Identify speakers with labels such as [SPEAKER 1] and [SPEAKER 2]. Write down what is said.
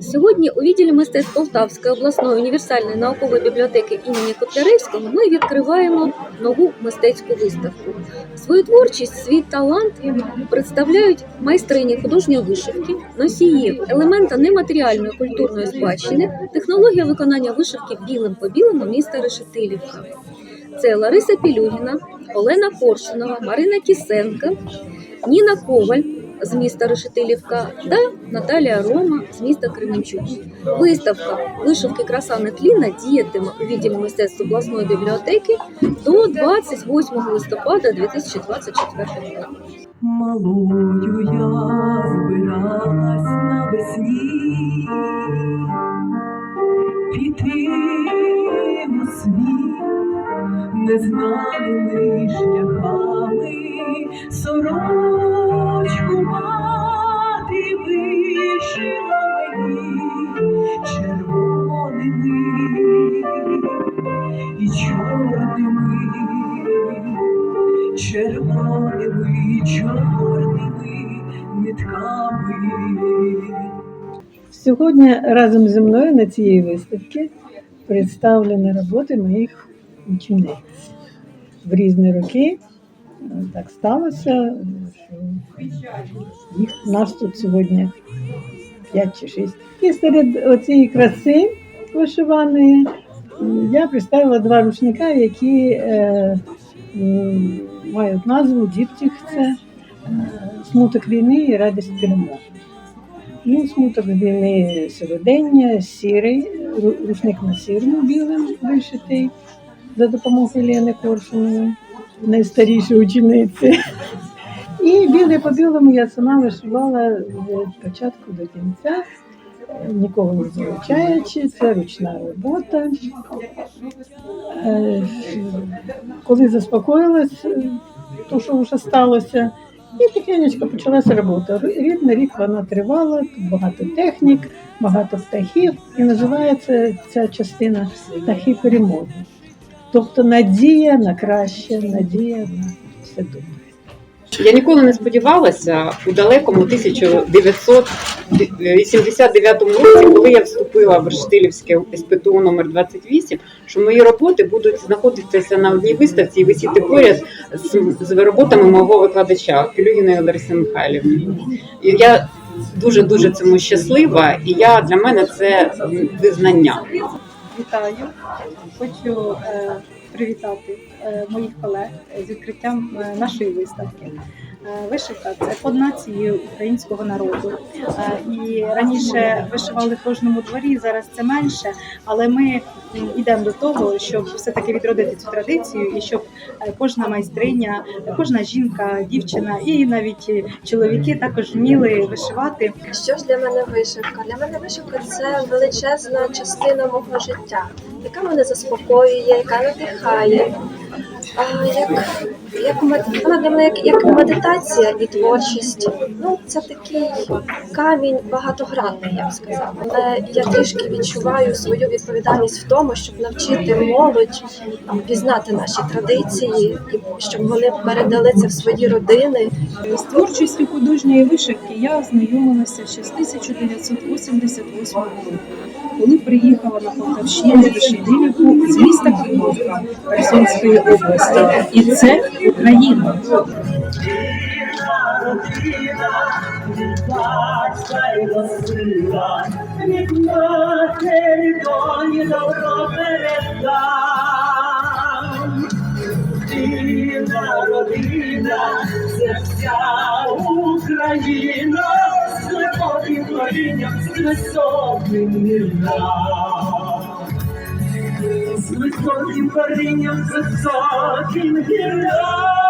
[SPEAKER 1] Сьогодні у відділі мистецтв Полтавської обласної універсальної наукової бібліотеки імені Котляревського ми відкриваємо нову мистецьку виставку. Свою творчість, свій талант представляють майстрині художньої вишивки, носії, елемента нематеріальної культурної спадщини, технологія виконання вишивки білим по білому міста Решетилівка. Це Лариса Пілюгіна, Олена Коршунова, Марина Кісенка, Ніна Коваль з міста Решетилівка та Наталія Рома з міста Кременчук. Виставка вишивки краса на тліна діятиме у відділі мистецтв обласної бібліотеки до 28 листопада 2024 року.
[SPEAKER 2] Малою я збиралась навесні піти у світ незнаними шляхами сорочку мати вишила мені червоними і чорними червоними, чорними нитками.
[SPEAKER 3] Сьогодні разом зі мною на цій виставці представлені роботи моїх учениць в різні роки. Е, Так сталося, що їх нас тут сьогодні 5 чи 6. І серед цієї краси вишиваної я представила два рушника, які е, м, мають назву Діптіх це е, смуток війни і радість перемоги. Ну, смуток війни сьогодення, сірий, рушник на сірому білим вишитий за допомогою Лени Коршунової, найстарішої учениці. І білий по білому я сама вишивала від початку до кінця, нікого не залучаючи, це ручна робота. Е, Коли заспокоїлась, е, то, що вже сталося, і тихенечко почалася робота. Рідний рік вона тривала, тут багато технік, багато птахів, і називається ця частина птахи перемоги. Тобто надія на краще, надія на все добре.
[SPEAKER 4] Я ніколи не сподівалася у далекому 1989 році, коли я вступила в Рештилівське СПТУ номер 28, що мої роботи будуть знаходитися на одній виставці і висіти поряд з, з роботами мого викладача Пілюгіної Лариси Михайлівни. І я дуже дуже цьому щаслива, і я для мене це визнання.
[SPEAKER 5] Вітаю. Хочу е, привітати е, моїх колег з відкриттям е, нашої виставки. Е, Вишивка це код нації українського народу. Е, І раніше вишивали в кожному дворі, зараз це менше. Але ми йдемо до того, щоб все-таки відродити цю традицію, і щоб е, кожна майстриня, кожна жінка, дівчина і навіть чоловіки також вміли вишивати.
[SPEAKER 6] Що ж для мене вишивка? Для мене вишивка це величезна частина мого життя, яка мене заспокоює, яка надихає. Як, як, вона для мене як, як медитація і творчість. Ну, це такий камінь багатогранний, я б сказала. Але я трішки відчуваю свою відповідальність в тому, щоб навчити молодь пізнати наші традиції, і щоб вони передали це в свої родини,
[SPEAKER 7] З творчістю художньої вишивки я ознайомилася ще з 1988 року, коли приїхала на Полтавщину в Решетилівку з міста Київка Херсонської області. І це Україна.
[SPEAKER 2] Родина, це вся Україна, з глибоким корінням, з високим гірнам. З високим корінням, з високим гірнам.